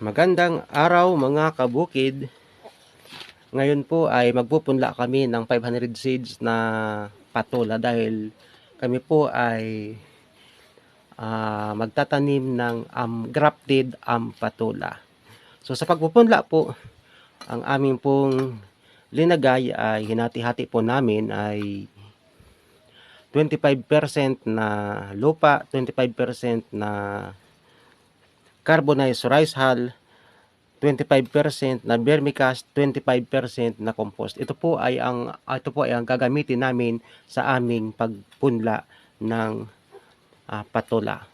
Magandang araw mga kabukid. Ngayon po ay magpupunla kami ng 500 seeds na patola dahil kami po ay ah, magtatanim ng um, grafted am patola. So sa pagpupunla po, ang aming pong linagay ay hinati-hati po namin ay 25% na lupa, 25% na carbonized rice hull, 25% na vermicast, 25% na compost. Ito po ay ang ito po ay ang gagamitin namin sa aming pagpunla ng ah, patola.